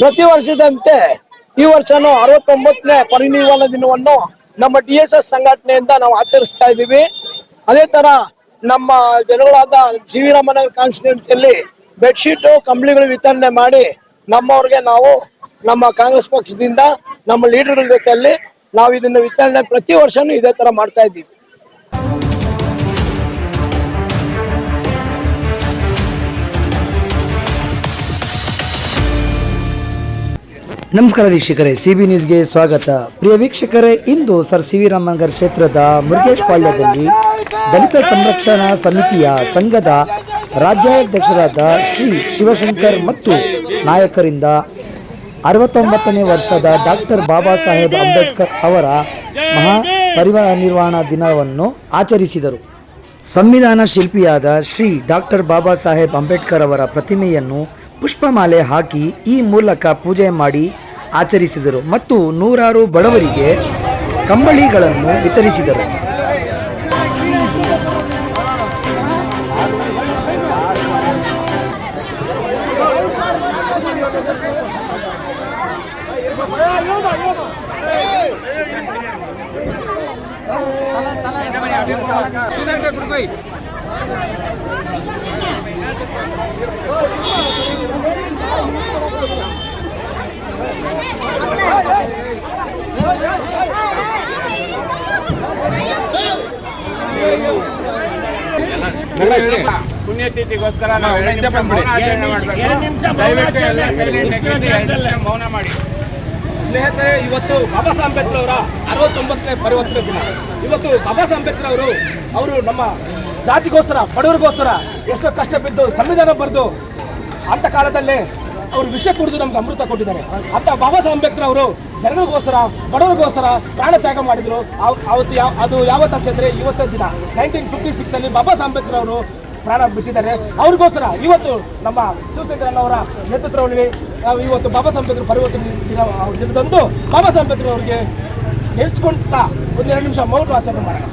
ಪ್ರತಿ ವರ್ಷದಂತೆ ಈ ವರ್ಷನೂ ಅರವತ್ತೊಂಬತ್ತನೇ ಪರಿನಿರ್ವಾಣ ದಿನವನ್ನು ನಮ್ಮ ಡಿ ಎಸ್ ಎಸ್ ಸಂಘಟನೆಯಿಂದ ನಾವು ಆಚರಿಸ್ತಾ ಇದ್ದೀವಿ. ಅದೇ ತರ ನಮ್ಮ ಜನಗಳಾದ ಜಿ ವಿ ರಾಮನಗರ್ ಕಾನ್ಸ್ಟಿಟ್ಯೂನ್ಸಿಯಲ್ಲಿ ಬೆಡ್ಶೀಟು, ಕಂಬಳಿಗಳು ವಿತರಣೆ ಮಾಡಿ ನಮ್ಮವ್ರಿಗೆ ನಾವು ನಮ್ಮ ಕಾಂಗ್ರೆಸ್ ಪಕ್ಷದಿಂದ ನಮ್ಮ ಲೀಡರ್ಗಳ ಜೊತೆಯಲ್ಲಿ ನಾವು ಇದನ್ನ ವಿತರಣೆ ಪ್ರತಿ ವರ್ಷನೂ ಇದೇ ತರ ಮಾಡ್ತಾ ಇದ್ದೀವಿ. ನಮಸ್ಕಾರ ವೀಕ್ಷಕರೇ ಸಿ ಬಿ ನ್ಯೂಸ್ಗೆ ಸ್ವಾಗತ. ಪ್ರಿಯ ವೀಕ್ಷಕರೇ, ಇಂದು ಸರ್ ಸಿ ವಿ ರಾಮನಗರ್ ಕ್ಷೇತ್ರದ ಮುರುಗೇಶ್ ಪಾಳ್ಯದಲ್ಲಿ ದಲಿತ ಸಂರಕ್ಷಣಾ ಸಮಿತಿಯ ಸಂಘದ ರಾಜ್ಯಾಧ್ಯಕ್ಷರಾದ ಶ್ರೀ ಶಿವಶಂಕರ್ ಮತ್ತು ನಾಯಕರಿಂದ ಅರವತ್ತೊಂಬತ್ತನೇ ವರ್ಷದ ಡಾಕ್ಟರ್ ಬಾಬಾ ಸಾಹೇಬ್ ಅಂಬೇಡ್ಕರ್ ಅವರ ಮಹಾ ಪರಿನಿರ್ವಾಣ ದಿನವನ್ನು ಆಚರಿಸಿದರು. ಸಂವಿಧಾನ ಶಿಲ್ಪಿಯಾದ ಶ್ರೀ ಡಾಕ್ಟರ್ ಬಾಬಾ ಸಾಹೇಬ್ ಅಂಬೇಡ್ಕರ್ ಅವರ ಪ್ರತಿಮೆಯನ್ನು ಪುಷ್ಪಮಾಲೆ ಹಾಕಿ ಈ ಮೂಲಕ ಪೂಜೆ ಮಾಡಿ ಆಚರಿಸಿದರು ಮತ್ತು ನೂರಾರು ಬಡವರಿಗೆ ಕಂಬಳಿಗಳನ್ನು ವಿತರಿಸಿದರು. ಪುಣ್ಯತಿಥಿಗೋಸ್ಕರ ನಾವು ದಯವಿಟ್ಟು ಎಲ್ಲ ಮೌನ ಮಾಡಿ. ಸ್ನೇಹಿತರೆ ಇವತ್ತು ಬಾಬಾ ಸಾಹೇಬ್ ಅಂಬೇಡ್ಕರ್ ಅವರ ಅರವತ್ತೊಂಬತ್ತನೇ ಪರಿವರ್ತನೆ ದಿನ. ಇವತ್ತು ಬಾಬಾ ಸಾಹೇಬ್ ಅಂಬೇಡ್ಕರ್ ಅವರು ಅವರು ನಮ್ಮ ಜಾತಿಗೋಸ್ಕರ ಬಡವರಿಗೋಸ್ಕರ ಎಷ್ಟೋ ಕಷ್ಟ ಬಿದ್ದು ಸಂವಿಧಾನ ಬರೆದು ಅಂತ ಕಾಲದಲ್ಲೇ ಅವರು ವಿಷಯ ಕುಡಿದು ನಮ್ಗೆ ಅಮೃತ ಕೊಟ್ಟಿದ್ದಾರೆ. ಅಂತ ಬಾಬಾ ಸಾಹೇಬ್ ಅಂಬೇಡ್ಕರ್ ಅವರು ಜನರಿಗೋಸ್ಕರ ಬಡವರಿಗೋಸ್ಕರ ಪ್ರಾಣ ತ್ಯಾಗ ಮಾಡಿದ್ರು. ಅವತ್ತು ಯಾವ ಅದು ಯಾವತ್ತು ಅಂತಂದ್ರೆ ಇವತ್ತು ದಿನ. ನೈನ್ಟೀನ್ ಫಿಫ್ಟಿ ಸಿಕ್ಸ್ ಅಲ್ಲಿ ಬಾಬಾ ಸಾಹೇಬ್ ಅವರು ಪ್ರಾಣ ಬಿಟ್ಟಿದ್ದಾರೆ. ಅವ್ರಿಗೋಸ್ಕರ ಇವತ್ತು ನಮ್ಮ ಶಿವಶಂಕರಣ್ಣವರ ನೇತೃತ್ವದಲ್ಲಿ ನಾವು ಇವತ್ತು ಬಾಬಾ ಸಾಹೇಬ್ ಪರಿವರ್ತನೆ ದಿನ ದಿನದಂದು ಬಾಬಾ ಸಾಹೇಬ್ ಅವರಿಗೆ ನೆನೆಸ್ಕೊಂತ ಒಂದೆರಡು ನಿಮಿಷ ಮೌನ ಆಚರಣೆ ಮಾಡೋಣ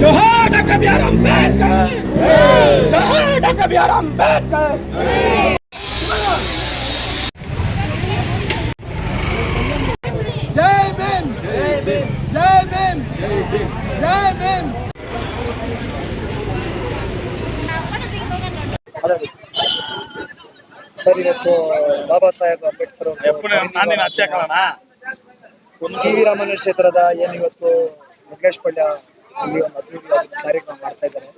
Johar doctor B R Ambedkar doctor B R Ambedkar ಜೈ ಭೀಮ್ ಜೈ ಭೀಮ್ ಜೈ ಭೀಮ್ ಜೈ ಭೀಮ್ ಸರ್ ಇವತ್ತು ಬಾಬಾ ಸಾಹೇಬ್ ಅಂಬೇಡ್ಕರ್ ಸಿ ವಿ ರಾಮನ ಕ್ಷೇತ್ರದ ಏನು ಇವತ್ತು ಮುರುಗೇಶ್ ಪಾಳ್ಯ ಇಲ್ಲಿ ಒಂದು ಕಾರ್ಯಕ್ರಮ ಮಾಡ್ತಾ ಇದ್ದಾರೆ.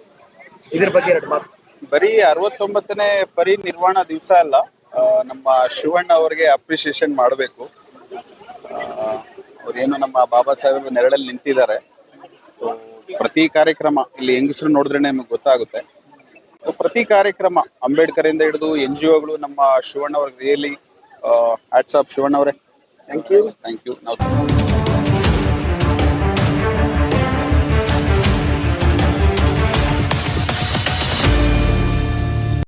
ಇದ್ರ ಬಗ್ಗೆ ಎರಡು ಮಾತು. ಬರೀ ಅರವತ್ತೊಂಬತ್ತನೇ ಪರಿನಿರ್ವಾಣ ದಿವಸ ಅಲ್ಲ ನಮ್ಮ ಶಿವಣ್ಣ ಅವರಿಗೆ ಅಪ್ರಿಸಿಯೇಷನ್ ಮಾಡಬೇಕು. ಅವ್ರೇನು ನಮ್ಮ ಬಾಬಾ ಸಾಹೇಬ್ ನೆರಳಲ್ಲಿ ನಿಂತಿದ್ದಾರೆ. ಸೊ ಪ್ರತಿ ಕಾರ್ಯಕ್ರಮ ಇಲ್ಲಿ ಹೆಂಗಸರು ನೋಡಿದ್ರೆ ನಿಮಗೆ ಗೊತ್ತಾಗುತ್ತೆ. ಸೊ ಪ್ರತಿ ಕಾರ್ಯಕ್ರಮ ಅಂಬೇಡ್ಕರ್ ಇಂದ ಹಿಡಿದು ಎನ್ ಜಿ ಒಗಳು ನಮ್ಮ ಶಿವಣ್ಣ ಅವ್ರಿಗೆ ರಿಯಲಿ ಹ್ಯಾಟ್ಸ್ ಆಫ್ ಶಿವಣ್ಣ ಅವರೇ. ಥ್ಯಾಂಕ್ ಯು ಥ್ಯಾಂಕ್ ಯು ನಾವು